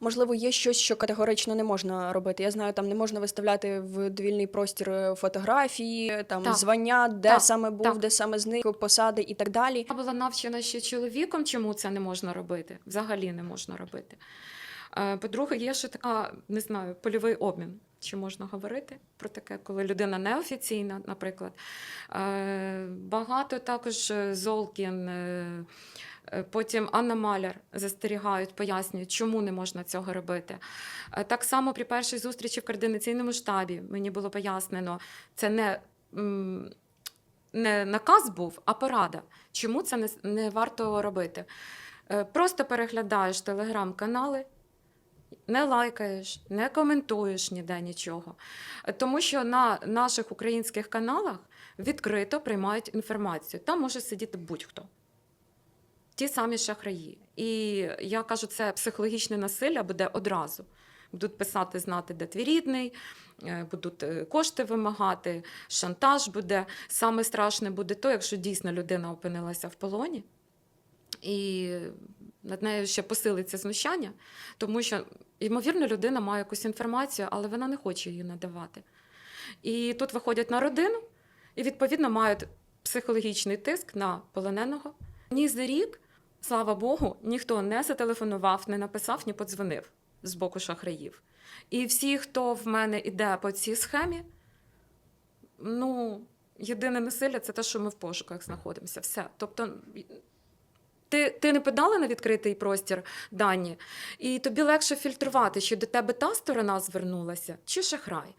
Можливо, є щось, що категорично не можна робити. Я знаю, там не можна виставляти в довільний простір е, фотографії, там Так. звання, де Так. саме був, Так. де саме зник, посади і так далі. Я була навчена ще чоловіком, чому це не можна робити. Взагалі не можна робити. Е, По-друге, є ще така, не знаю, польовий обмін. Чи можна говорити про таке, коли людина неофіційна, наприклад. Е, Багато також Золкін, потім Анна Маляр застерігають, пояснюють, чому не можна цього робити. Е, Так само при першій зустрічі в координаційному штабі мені було пояснено, це не. не наказ був, а порада. Чому це не, не варто робити? Е, Просто переглядаєш телеграм-канали, не лайкаєш, не коментуєш ніде нічого. Е, Тому що на наших українських каналах відкрито приймають інформацію. Там може сидіти будь-хто. Ті самі шахраї. І я кажу, це психологічне насилля буде одразу. Будуть писати знати, де твій рідний, е, будуть е, кошти вимагати, шантаж буде. Саме страшне буде то, якщо дійсно людина опинилася в полоні, і над нею ще посилиться знущання, тому що, ймовірно, людина має якусь інформацію, але вона не хоче її надавати. І тут виходять на родину і, відповідно, мають психологічний тиск на полоненого. Ні за рік, слава Богу, ніхто не зателефонував, не написав, ні подзвонив з боку шахраїв. І всі, хто в мене іде по цій схемі, ну, єдине насилля це те, що ми в пошуках знаходимося. Все. Тобто, ти, ти не подала на відкритий простір дані, і тобі легше фільтрувати, чи до тебе та сторона звернулася, чи шахрай.